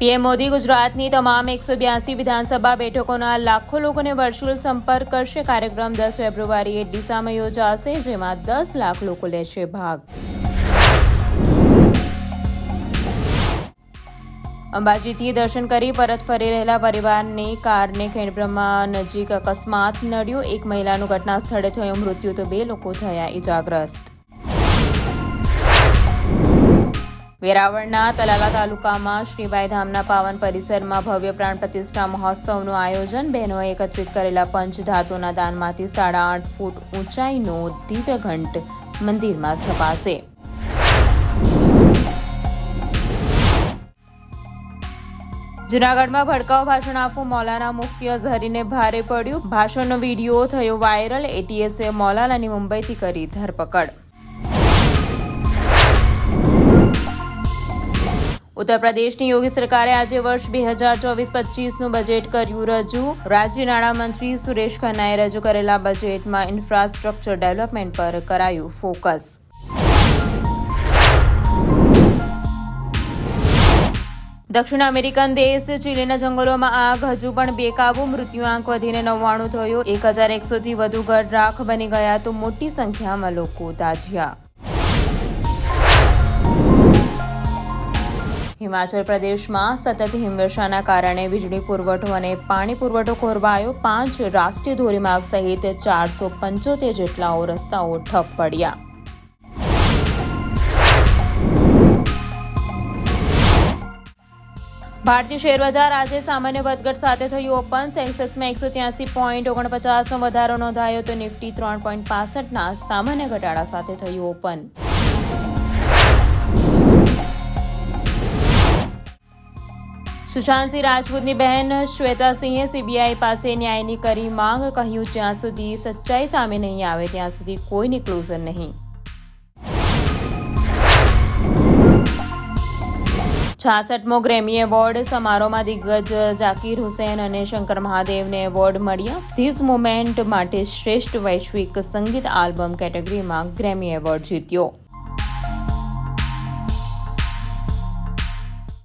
PM Modi ગુજરાતની તમામ એકસો બ્યાસી વિધાનસભા બેઠકોના લાખો લોકોને વર્ચ્યુઅલ સંપર્ક કરશે. કાર્યક્રમ દસ ફેબ્રુઆરીએ ડીસામાં યોજાશે, જેમાં દસ લાખ લોકો લેશે ભાગ. અંબાજીથી દર્શન કરી પરત ફરી રહેલા પરિવારની કારને ખેડબ્રહ્મા નજીક અકસ્માત નડ્યો. એક મહિલાનું ઘટના સ્થળે થયું. મૃત્યુ તો બે લોકો થયા ઇજાગ્રસ્ત. વેરાવળના તલાલા તાલુકામાં શ્રીબાઈ ધામના પાવન પરિસરમાં ભવ્ય પ્રાણ પ્રતિષ્ઠા મહોત્સવનું આયોજન. બહેનોએ એકત્રિત કરેલા પંચ ધાતુના દાનમાંથી સાડા આઠ ફૂટ ઊંચાઈનો દિવ્યઘંટ મંદિરમાં સ્થપાશે. જૂનાગઢમાં ભડકાઉ ભાષણ આપવું મૌલાના મુફ્તી અઝહરીને ભારે પડ્યું. ભાષણનો વીડિયો થયો વાયરલ. એટીએસે મૌલાનાની મુંબઈથી કરી ધરપકડ. ઉત્તર પ્રદેશની યોગી સરકારે આજે વર્ષ બે હજાર ચોવીસ પચીસનું બજેટ કર્યું રજૂ. રાજ્ય નાણામંત્રી સુરેશ ખન્નાએ રજૂ કરેલા બજેટમાં ઇન્ફ્રાસ્ટ્રક્ચર ડેવલપમેન્ટ પર કરાયું ફોકસ. દક્ષિણ અમેરિકન દેશ ચીલીના જંગલોમાં આગ, હજુ પણ બેકાબુ મૃત્યુઆંક વધીને નવ્વાણું થયો. એક હજાર એકસોથી વધુ ઘર રાખ બની ગયા તો મોટી સંખ્યામાં લોકો દાઝ્યા હિમાચલ પ્રદેશમાં સતત હિમવર્ષાના કારણે વીજળી પુરવઠો અને પાણી પુરવઠો ખોરવાયો. પાંચ રાષ્ટ્રીય ધોરીમાર્ગ સહિત ચારસો પંચોતેર જેટલાઓ રસ્તાઓ ઠપ પડ્યા. ભારતીય શેર બજાર આજે સામાન્ય વધઘટ સાથે થયું ઓપન. સેન્સેક્સમાં એકસો ત્યાસી પોઈન્ટ ઓગણપચાસનો વધારો નોંધાયો તો નિફ્ટી ત્રણ પોઈન્ટ પાસઠના સામાન્ય ઘટાડા સાથે થયું ઓપન. સુશાંતસિંહ રાજપૂતની બહેન શ્વેતાસિંહે સીબીઆઈ પાસે ન્યાયની કરી માંગ, કહ્યું જ્યાં સુધી સચ્ચાઈ સામે નહીં આવે, ત્યાં સુધી કોઈની ક્લોઝર નહીં. છાસઠમો ગ્રેમી એવોર્ડ સમારોહમાં દિગ્ગજ ઝાકીર હુસેન અને શંકર મહાદેવને એવોર્ડ મળ્યા. ધીસ મુમેન્ટ માટે શ્રેષ્ઠ વૈશ્વિક સંગીત આલ્બમ કેટેગરીમાં ગ્રેમી એવોર્ડ જીત્યો.